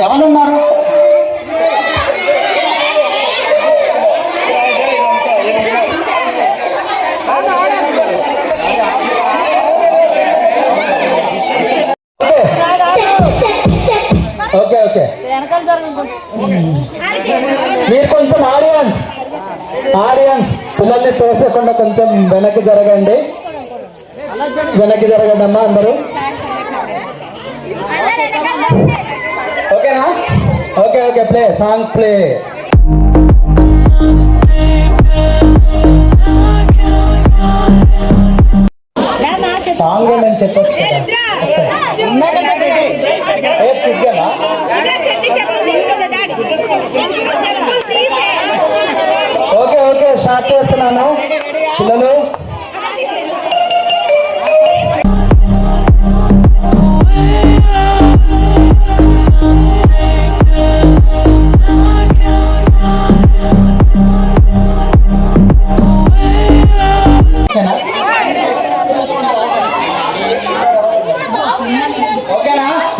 ఎవరున్నారు? Okay okay. మీరు కొంచెం ఆడియన్స్ ఆడియన్స్ పిల్లల్ని తోసకుండా కొంచెం వెనక్కి జరగండి. వెనక్కి జరగండి అమ్మా అందరూ. ఓకేనా okay okay play song play song నేను చెప్పొచ్చు ఓకే ఓకే స్టార్ట్ చేస్తున్నాను పిల్లలు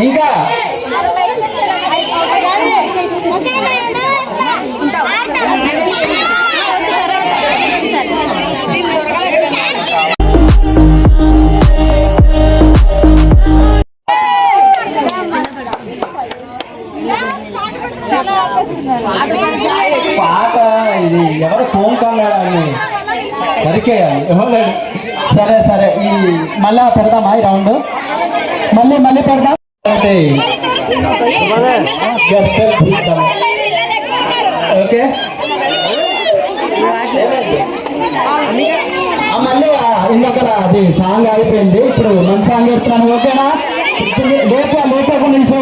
ఇంకా పాట ఇది ఎవరు ఫోన్ కాల్ అని సరే సరే. ఈ మళ్ళా పెడదామా ఈ రౌండ్? మళ్ళీ మళ్ళీ పెడదాం. ఓకే మళ్ళీ ఇందాక అది సాంగ్ అయిపోయింది. ఇప్పుడు మంచి సాంగ్ చెప్తాను ఓకేనా? లేక లేక నిల్చో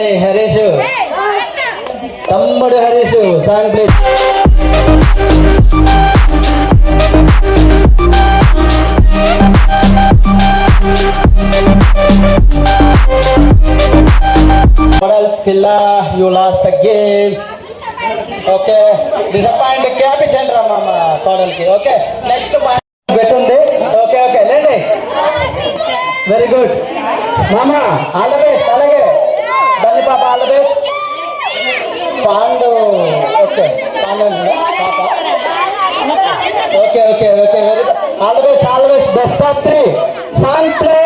అంటే హరీష్. తమ్ముడు హరీష్ సాంగ్ ప్లీజ్ మోడల్ పిల్ల you okay disappoint okay very good మామా ఆల్ ద బెస్ట్ అలాగే ధన్య పాప all the best Pandu okay Pandu పాప okay okay okay very all the best all the best best of three. Song play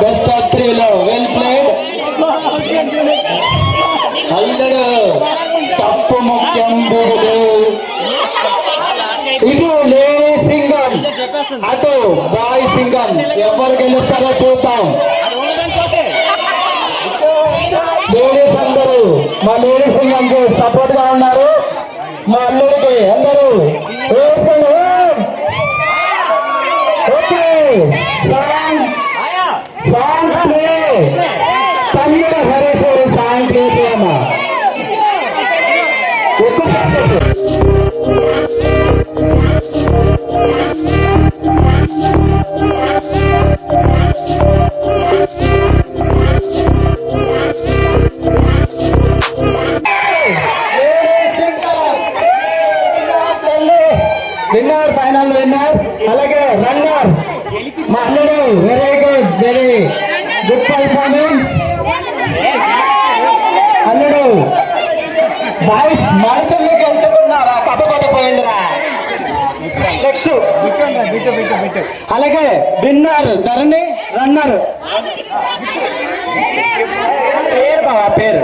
best of త్రీలో well played అల్లడు తప్పు ముఖ్యం బుడులు ఇటు lady Singam అటు బాయ్ సింగం. ఎవరు గెలుస్తారో చూద్దాం. లేడీస్ అందరూ మా లేడీ సింగం కి సపోర్ట్గా ఉన్నారు. మా అల్లుడికి అందరూ వేసండి. ఓకే విన్నర్ ఫైనల్ విన్నర్ అలాగే రన్నర్. మా అల్లుడు very good very good performance. అల్లుడు బాయ్స్ మనసుల్ని గెలుచుకున్నారా? కప్పపద పోయిందిరా. నెక్స్ట్. అలాగే విన్నర్ ధరణి రన్నర్. పేరు పేరు.